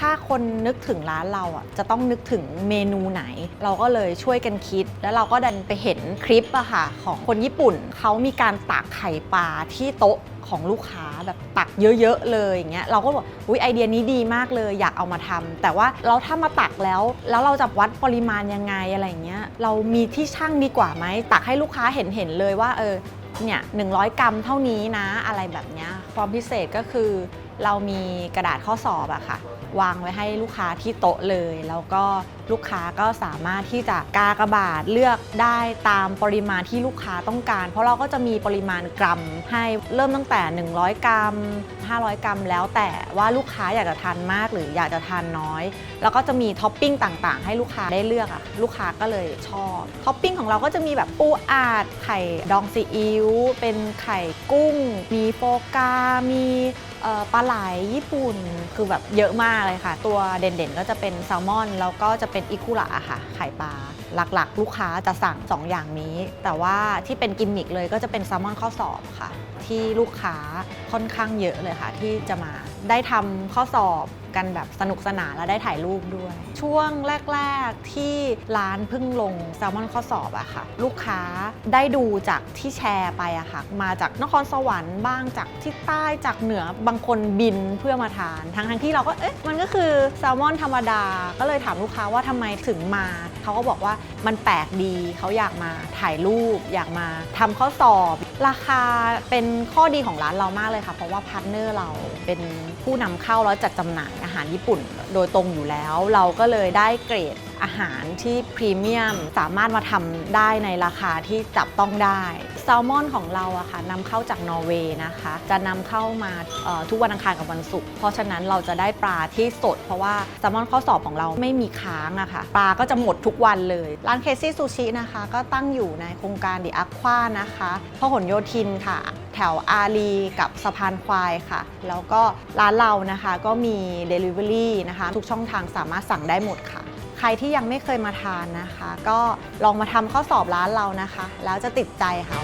ถ้าคนนึกถึงร้านเราอะจะต้องนึกถึงเมนูไหน เราก็เลยช่วยกันคิด แล้วเราก็ดันไปเห็นคลิปอะค่ะของคนญี่ปุ่นเขามีการตักไข่ปลาที่โต๊ะของลูกค้าแบบตักเยอะๆเลยอย่างเงี้ยเราก็บอกอุ้ยไอเดียนี้ดีมากเลยอยากเอามาทำแต่ว่าเราถ้ามาตักแล้ว แล้วเราจะวัดปริมาณยังไงอะไรอย่างเงี้ยเรามีที่ช่างดีกว่าไหมตักให้ลูกค้าเห็นเห็นเลยว่าเออเนี่ย100กรัมเท่านี้นะอะไรแบบเนี้ยความพิเศษก็คือเรามีกระดาษข้อสอบอะค่ะ วางไว้ให้ลูกค้าที่โต๊ะเลย แล้วก็ลูกค้าก็สามารถที่จะกากระบาดเลือกได้ตามปริมาณที่ลูกค้าต้องการ เพราะเราก็จะมีปริมาณกรัมให้เริ่มตั้งแต่ 100 กรัม 500 กรัม แล้วแต่ว่าลูกค้าอยากจะทานมากหรืออยากจะทานน้อย แล้วก็จะมีท็อปปิ้งต่างๆ ให้ลูกค้าได้เลือกอะลูกค้าก็เลยชอบท็อปปิ้งของเราก็จะมีแบบปูอาดไข่ดองซีอิ๊วเป็นไข่กุ้ง มีโฟกา มีปลาไหลญี่ปุ่นคือแบบเยอะมากเลยค่ะ ตัวเด่นๆก็จะเป็นแซลมอน แล้วก็จะเป็นอิคุระค่ะไข่ปลา หลักๆ ลูกค้าจะสั่ง 2 อย่างนี้ แต่ว่าที่เป็นกิมมิกเลยก็จะเป็นแซลมอนข้อสอบค่ะ ที่ลูกค้าค่อนข้างเยอะเลยค่ะ ที่จะมาได้ทำข้อสอบกันแบบสนุกสนานและได้ถ่ายรูปด้วย ช่วงแรก ๆ ที่ร้านเพิ่งลงแซลมอนข้อสอบอะค่ะ ลูกค้าได้ดูจากที่แชร์ไปอะค่ะ มาจากนครสวรรค์บ้างจากที่ใต้จากเหนือบางคนบินเพื่อมาทาน ทั้งทั้งที่เราก็เอ๊ะมันก็คือแซลมอนธรรมดา ก็เลยถามลูกค้าว่าทำไมถึงมา เขาก็บอกว่ามันแปลกดีเขาอยากมาถ่ายรูป อยากมาทำข้อสอบ ราคาเป็นข้อดีของร้านเรามากเลยค่ะ เพราะว่าพาร์ทเนอร์เราเป็นผู้นำเข้าแล้วจัดจำหน่ายอาหารญี่ปุ่น โดยตรงอยู่แล้ว เราก็เลยได้เกรด อาหารที่พรีเมียมสามารถมาทำได้ในราคาที่จับต้องได้แซลมอนของเราอะค่ะนำเข้าจากนอร์เวย์นะคะ จะนำเข้ามาทุกวันอังคารกับวันศุกร์เพราะฉะนั้นเราจะได้ปลาที่สด เพราะว่าแซลมอนข้อสอบของเราไม่มีค้างอะค่ะปลาก็จะหมดทุกวันเลยร้านเคซี่ซูชินะคะ ก็ตั้งอยู่ในโครงการดิอัควานะคะพหลโยธินค่ะแถวอารีกับสะพานควายค่ะ แล้วก็ร้านเรานะคะก็มี Delivery นะคะ ทุกช่องทางสามารถสั่งได้หมดค่ะ ใครที่ยังไม่เคยมาทานนะคะ ก็ลองมาทำข้อสอบร้านเรานะคะ แล้วจะติดใจค่ะ